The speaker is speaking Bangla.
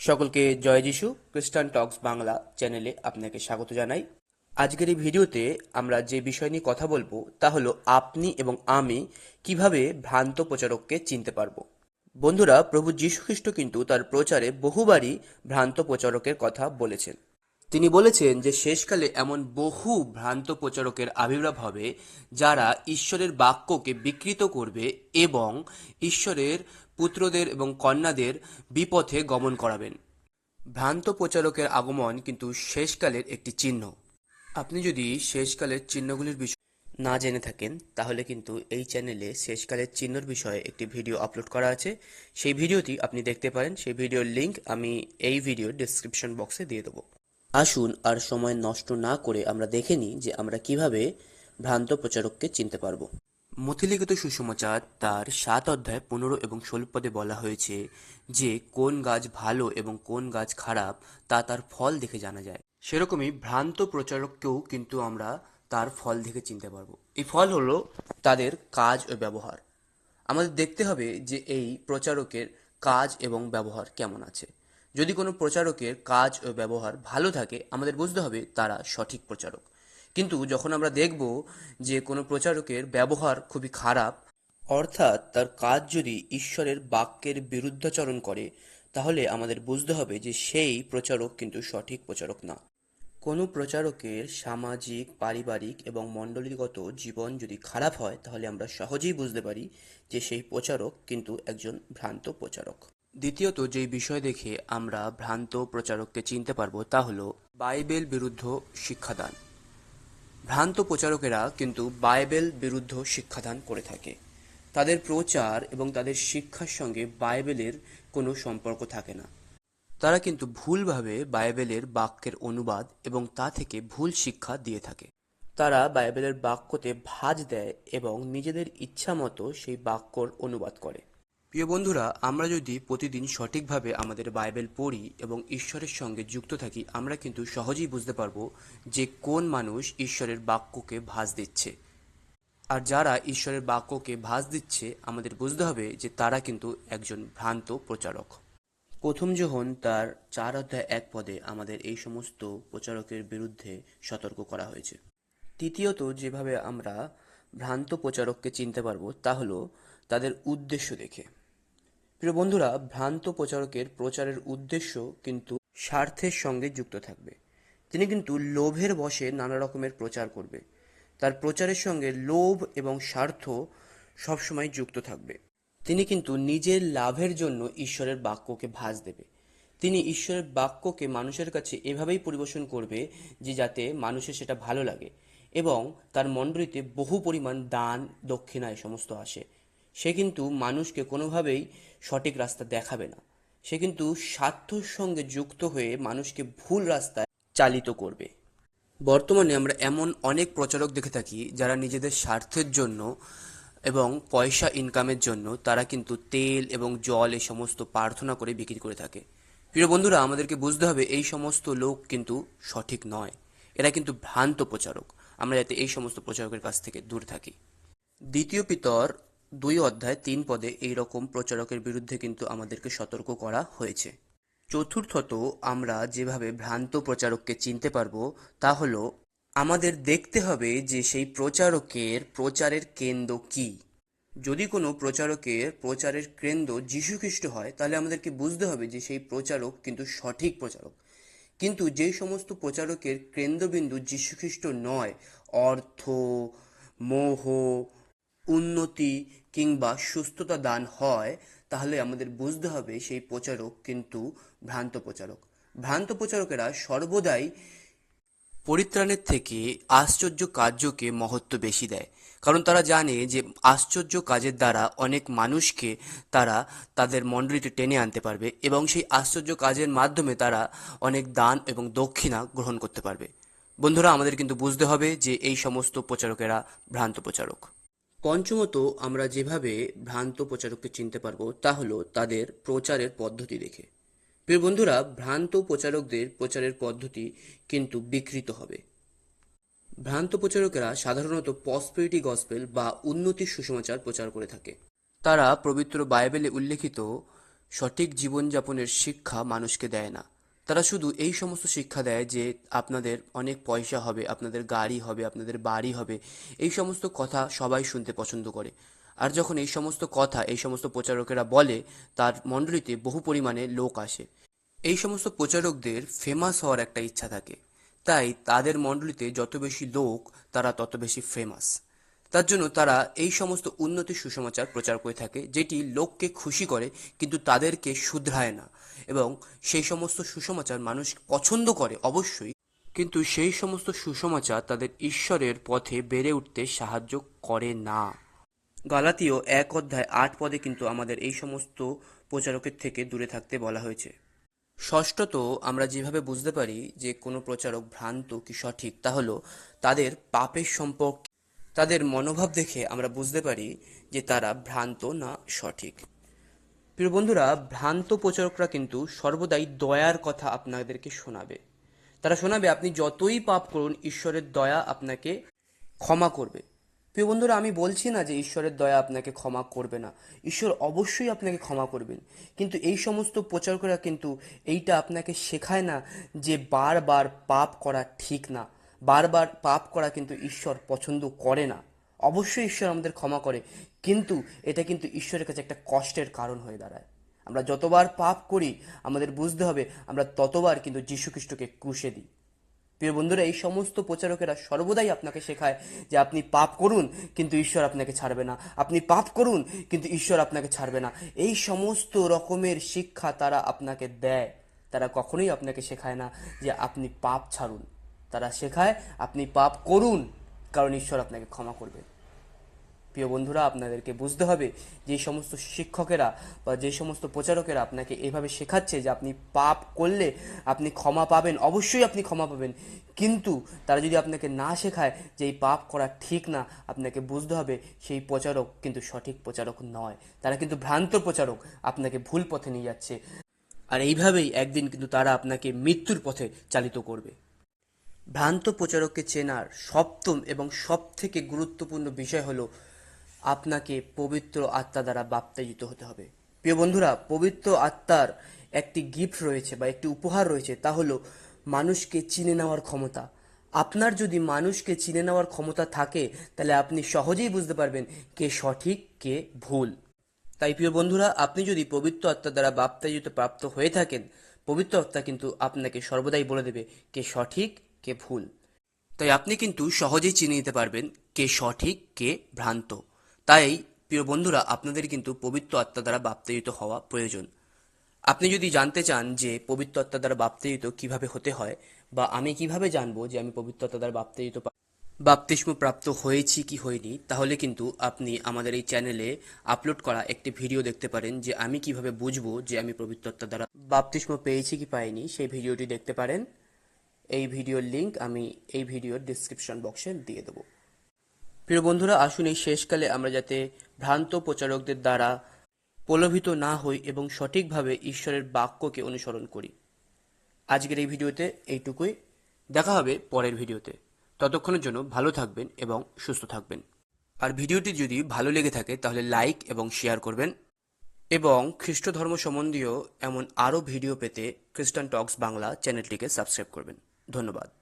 সকলকে জয় যিশু খ্রিস্টান টক্স বাংলা চ্যানেলে আপনাকে স্বাগত জানাই। আজকের এই ভিডিওতে আমরা যে বিষয় নিয়ে কথা বলব তা হলো আপনি এবং আমি কীভাবে ভ্রান্ত প্রচারককে চিনতে পারব। বন্ধুরা, প্রভু যীশু খ্রিস্ট কিন্তু তার প্রচারে বহুবারই ভ্রান্ত প্রচারকের কথা বলেছেন। তিনি বলেছেন যে শেষকালে এমন বহু ভ্রান্ত প্রচারকের আবির্ভাব হবে যারা ঈশ্বরের বাক্যকে বিকৃত করবে এবং ঈশ্বরের পুত্রদের এবং কন্যাদের বিপথে গমন করাবেন। ভ্রান্ত প্রচারকের আগমন কিন্তু শেষকালের একটি চিহ্ন। আপনি যদি শেষকালের চিহ্নগুলির বিষয়ে না জেনে থাকেন, তাহলে কিন্তু এই চ্যানেলে শেষকালের চিহ্নর বিষয়ে একটি ভিডিও আপলোড করা আছে। সেই ভিডিওটি আপনি দেখতে পারেন। সেই ভিডিওর লিংক আমি এই ভিডিওর ডেসক্রিপশন বক্সে দিয়ে দেবো। আসুন আর সময় নষ্ট না করে আমরা দেখে নিই যে আমরা কীভাবে ভ্রান্ত প্রচারককে চিনতে পারব। মথিলিখিত সুষমাচার তার সাত অধ্যায় পনেরো এবং ষোলো পদে বলা হয়েছে যে কোন গাছ ভালো এবং কোন গাছ খারাপ তা তার ফল দেখে জানা যায়। সেরকমই ভ্রান্ত প্রচারককেও কিন্তু আমরা তার ফল দেখে চিনতে পারব। এই ফল হলো তাদের কাজ ও ব্যবহার। আমাদের দেখতে হবে যে এই প্রচারকের কাজ এবং ব্যবহার কেমন আছে। যদি কোনো প্রচারকের কাজ ও ব্যবহার ভালো থাকে, আমাদের বুঝতে হবে তারা সঠিক প্রচারক। কিন্তু যখন আমরা দেখব যে কোনো প্রচারকের ব্যবহার খুবই খারাপ, অর্থাৎ তার কাজ যদি ঈশ্বরের বাক্যের বিরুদ্ধাচরণ করে, তাহলে আমাদের বুঝতে হবে যে সেই প্রচারক কিন্তু সঠিক প্রচারক না। কোনো প্রচারকের সামাজিক, পারিবারিক এবং মণ্ডলীগত জীবন যদি খারাপ হয়, তাহলে আমরা সহজেই বুঝতে পারি যে সেই প্রচারক কিন্তু একজন ভ্রান্ত প্রচারক। দ্বিতীয়ত যেই বিষয় দেখে আমরা ভ্রান্ত প্রচারককে চিনতে পারব, তা হলো বাইবেল বিরুদ্ধ শিক্ষাদান। ভ্রান্ত প্রচারকেরা কিন্তু বাইবেল বিরুদ্ধ শিক্ষাদান করে থাকে। তাদের প্রচার এবং তাদের শিক্ষার সঙ্গে বাইবেলের কোনো সম্পর্ক থাকে না। তারা কিন্তু ভুলভাবে বাইবেলের বাক্যের অনুবাদ এবং তা থেকে ভুল শিক্ষা দিয়ে থাকে। তারা বাইবেলের বাক্যতে ভাঁজ দেয় এবং নিজেদের ইচ্ছা মতো সেই বাক্যর অনুবাদ করে। প্রিয় বন্ধুরা, আমরা যদি প্রতিদিন সঠিকভাবে আমাদের বাইবেল পড়ি এবং ঈশ্বরের সঙ্গে যুক্ত থাকি, আমরা কিন্তু সহজেই বুঝতে পারব যে কোন মানুষ ঈশ্বরের বাক্যকে ভাঁজ দিচ্ছে। আর যারা ঈশ্বরের বাক্যকে ভাঁজ দিচ্ছে, আমাদের বুঝতে হবে যে তারা কিন্তু একজন ভ্রান্ত প্রচারক। প্রথম যোহন তার চার অধ্যায় এক পদে আমাদের এই সমস্ত প্রচারকের বিরুদ্ধে সতর্ক করা হয়েছে, তৃতীয়ত যেভাবে আমরা ভ্রান্ত প্রচারককে চিনতে পারব, তা হলো তাদের উদ্দেশ্য দেখে। প্রিয় বন্ধুরা, ভ্রান্ত প্রচারকের প্রচারের উদ্দেশ্য কিন্তু স্বার্থের সঙ্গে যুক্ত থাকবে। তিনি কিন্তু লোভের বশে নানা রকমের প্রচার করবে। তার প্রচারের সঙ্গে লোভ এবং স্বার্থ সবসময় যুক্ত থাকবে। তিনি কিন্তু নিজের লাভের জন্য ঈশ্বরের বাক্যকে ভাঁজ দেবে। তিনি ঈশ্বরের বাক্যকে মানুষের কাছে এভাবেই পরিবেশন করবে যে যাতে মানুষের সেটা ভালো লাগে এবং তার মণ্ডলীতে বহু পরিমাণ দান দক্ষিণা সমস্ত আসে। সে কিন্তু মানুষকে কোনোভাবেই সঠিক রাস্তা দেখাবে না। সে কিন্তু স্বার্থর সঙ্গে যুক্ত হয়ে মানুষকে ভুল রাস্তায় চালিত করবে। বর্তমানে আমরা এমন অনেক প্রচারক দেখে থাকি যারা নিজেদের স্বার্থের জন্য এবং পয়সা ইনকামের জন্য তারা কিন্তু তেল এবং জল এই সমস্ত প্রার্থনা করে বিক্রি করে থাকে। প্রিয় বন্ধুরা, আমাদেরকে বুঝতে হবে এই সমস্ত লোক কিন্তু সঠিক নয়। এরা কিন্তু ভ্রান্ত প্রচারক। আমরা যাতে এই সমস্ত প্রচারকের কাছ থেকে দূরে থাকি। দ্বিতীয় পিতর দুই অধ্যায় তিন পদে এই রকম প্রচারকের বিরুদ্ধে কিন্তু আমাদেরকে সতর্ক করা হয়েছে। চতুর্থত আমরা যেভাবে ভ্রান্ত প্রচারককে চিনতে পারব, তা হল আমাদের দেখতে হবে যে সেই প্রচারকের প্রচারের কেন্দ্র কি। যদি কোনো প্রচারকের প্রচারের কেন্দ্র যীশুখ্রিস্ট হয়, তাহলে আমাদেরকে বুঝতে হবে যে সেই প্রচারক কিন্তু সঠিক প্রচারক। কিন্তু যে সমস্ত প্রচারকের কেন্দ্রবিন্দু যীশুখ্রিস্ট নয়, অর্থ, মোহ উন্নতি কিংবা সুস্থতা দান হয়, তাহলে আমাদের বুঝতে হবে সেই প্রচারক কিন্তু ভ্রান্ত প্রচারক। ভ্রান্ত প্রচারকেরা সর্বদাই পরিত্রাণের থেকে আশ্চর্য কার্যকে মহত্ব বেশি দেয়। কারণ তারা জানে যে আশ্চর্য কাজের দ্বারা অনেক মানুষকে তারা তাদের মণ্ডলীতে টেনে আনতে পারবে এবং সেই আশ্চর্য কাজের মাধ্যমে তারা অনেক দান এবং দক্ষিণা গ্রহণ করতে পারবে। বন্ধুরা, আমাদের কিন্তু বুঝতে হবে যে এই সমস্ত প্রচারকেরা ভ্রান্ত প্রচারক। পঞ্চমত আমরা যেভাবে ভ্রান্ত প্রচারককে চিনতে পারব, তা হলো তাদের প্রচারের পদ্ধতি দেখে। প্রিয় বন্ধুরা, ভ্রান্ত প্রচারকদের প্রচারের পদ্ধতি কিন্তু বিকৃত হবে। ভ্রান্ত প্রচারকেরা সাধারণত পসপেরিটি গসপেল বা উন্নতির সুসমাচার প্রচার করে থাকে। তারা পবিত্র বাইবেলে উল্লেখিত সঠিক জীবনযাপনের শিক্ষা মানুষকে দেয় না। তারা শুধু এই সমস্ত শিক্ষা দেয় যে আপনাদের অনেক পয়সা হবে, আপনাদের গাড়ি হবে, আপনাদের বাড়ি হবে। এই সমস্ত কথা সবাই শুনতে পছন্দ করে। আর যখন এই সমস্ত কথা, এই সমস্ত প্রচারকেরা বলে, তার মণ্ডলীতে বহু পরিমাণে লোক আসে। এই সমস্ত প্রচারকদের ফেমাস হওয়ার একটা ইচ্ছা থাকে। তাই তাদের মণ্ডলীতে যত বেশি লোক, তারা তত বেশি ফেমাস তার জন্য তারা এই সমস্ত উন্নতি সুসমাচার প্রচার করে থাকে, যেটি লোককে খুশি করে, কিন্তু তাদেরকে শুধরায় না। এবং সেই সমস্ত সুসমাচার মানুষ পছন্দ করে অবশ্যই। কিন্তু সেই সমস্ত সুসমাচার তাদের ঈশ্বরের পথে বেড়ে উঠতে সাহায্য করে না। গালাতীয় এক অধ্যায় আট পদে কিন্তু আমাদের এই সমস্ত প্রচারকের থেকে দূরে থাকতে বলা হয়েছে। ষষ্ঠত আমরা যেভাবে বুঝতে পারি যে কোনো প্রচারক ভ্রান্ত কি সঠিক, তা হলো তাদের পাপের সম্পর্কে, তাদের মনোভাব দেখে আমরা বুঝতে পারি যে তারা ভ্রান্ত না সঠিক। প্রিয় বন্ধুরা, ভ্রান্ত প্রচারকরা কিন্তু সর্বদাই দয়ার কথা আপনাদেরকে শোনাবে। তারা শোনাবে, আপনি যতই পাপ করুন, ঈশ্বরের দয়া আপনাকে ক্ষমা করবে। প্রিয় বন্ধুরা, আমি বলছি না যে ঈশ্বরের দয়া আপনাকে ক্ষমা করবে না। ঈশ্বর অবশ্যই আপনাকে ক্ষমা করবেন। কিন্তু এই সমস্ত প্রচারকরা কিন্তু এইটা আপনাকে শেখায় না যে বারবার পাপ করা ঠিক না। বারবার পাপ করা কিন্তু ঈশ্বর পছন্দ করে না। অবশ্যই ঈশ্বর আমাদের ক্ষমা করে, কিন্তু এটা কিন্তু ঈশ্বরের কাছে একটা কষ্টের কারণ হয়ে দাঁড়ায়। আমরা যতবার পাপ করি, আমাদের বুঝতে হবে, আমরা ততবার কিন্তু যীশু খ্রিস্টকে ক্রুশে দিই। প্রিয় বন্ধুরা, এই সমস্ত প্রচারকেরা সর্বদাই আপনাকে শেখায় যে আপনি পাপ করুন, কিন্তু ঈশ্বর আপনাকে ছাড়বে না। আপনি পাপ করুন, কিন্তু ঈশ্বর আপনাকে ছাড়বে না। এই সমস্ত রকমের শিক্ষা তারা আপনাকে দেয়। তারা কখনোই আপনাকে শেখায় না যে আপনি পাপ ছাড়ুন। তারা শেখায়, আপনি পাপ করুন, কারণ ঈশ্বর আপনাকে ক্ষমা করবে। প্রিয় বন্ধুরা, আপনাদেরকে বুঝতে হবে যে সমস্ত শিক্ষকেরা বা যে সমস্ত প্রচারকেরা আপনাকে এভাবে শেখাচ্ছে যে আপনি পাপ করলে আপনি ক্ষমা পাবেন, অবশ্যই আপনি ক্ষমা পাবেন। কিন্তু তারা যদি আপনাকে না শেখায় যে এই পাপ করা ঠিক না, আপনাকে বুঝতে হবে সেই প্রচারক কিন্তু সঠিক প্রচারক নয়। তারা কিন্তু ভ্রান্ত প্রচারক, আপনাকে ভুল পথে নিয়ে যাচ্ছে। আর এইভাবেই একদিন কিন্তু তারা আপনাকে মৃত্যুর পথে চালিত করবে। ভ্রান্ত প্রচারককে চেনার সপ্তম এবং সব থেকে গুরুত্বপূর্ণ বিষয় হলো আপনাকে পবিত্র আত্মা দ্বারা বাপ্তায়িত হতে হবে। প্রিয় বন্ধুরা, পবিত্র আত্মার একটি গিফট রয়েছে বা একটি উপহার রয়েছে, তা হলো মানুষকে চিনে নেওয়ার ক্ষমতা। আপনার যদি মানুষকে চিনে নেওয়ার ক্ষমতা থাকে, তাহলে আপনি সহজেই বুঝতে পারবেন কে সঠিক, কে ভুল। তাই প্রিয় বন্ধুরা, আপনি যদি পবিত্র আত্মা দ্বারা বাপ্তায়িত প্রাপ্ত হয়ে থাকেন, পবিত্র আত্মা কিন্তু আপনাকে সর্বদাই বলে দেবে কে সঠিক, কে ভুল। তাই আপনি কিন্তু সহজেই চিনে নিতে পারবেন কে সঠিক, কে ভ্রান্ত। তাই, প্রিয় বন্ধুরা, আপনাদের কিন্তু পবিত্র আত্মা দ্বারা বাপ্তায়িত হওয়া প্রয়োজন। আপনি যদি জানতে চান যে পবিত্র আত্মা দ্বারা বাপ্তায়িত কীভাবে হতে হয়, বা আমি কীভাবে জানব যে আমি পবিত্র আত্মা দ্বারা বাপ্তায়িত বাপ্তিস্ম প্রাপ্ত হয়েছি কি হয়নি, তাহলে কিন্তু আপনি আমাদের এই চ্যানেলে আপলোড করা একটি ভিডিও দেখতে পারেন যে আমি কীভাবে বুঝব যে আমি পবিত্র আত্মা দ্বারা বাপ্তিস্ম পেয়েছি কি পাইনি, সেই ভিডিওটি দেখতে পারেন। এই ভিডিওর লিংক আমি এই ভিডিওর ডিসক্রিপশন বক্সে দিয়ে দেবো। প্রিয় বন্ধুরা, আসুন এই শেষকালে আমরা যাতে ভ্রান্ত প্রচারকদের দ্বারা প্রলোভিত না হই এবং সঠিকভাবে ঈশ্বরের বাক্যকে অনুসরণ করি। আজকের এই ভিডিওতে এইটুকুই। দেখা হবে পরের ভিডিওতে। ততক্ষণের জন্য ভালো থাকবেন এবং সুস্থ থাকবেন। আর ভিডিওটি যদি ভালো লেগে থাকে, তাহলে লাইক এবং শেয়ার করবেন। এবং খ্রিস্ট ধর্ম সম্বন্ধীয় এমন আরও ভিডিও পেতে খ্রিস্টান টক্স বাংলা চ্যানেলটিকে সাবস্ক্রাইব করবেন। ধন্যবাদ।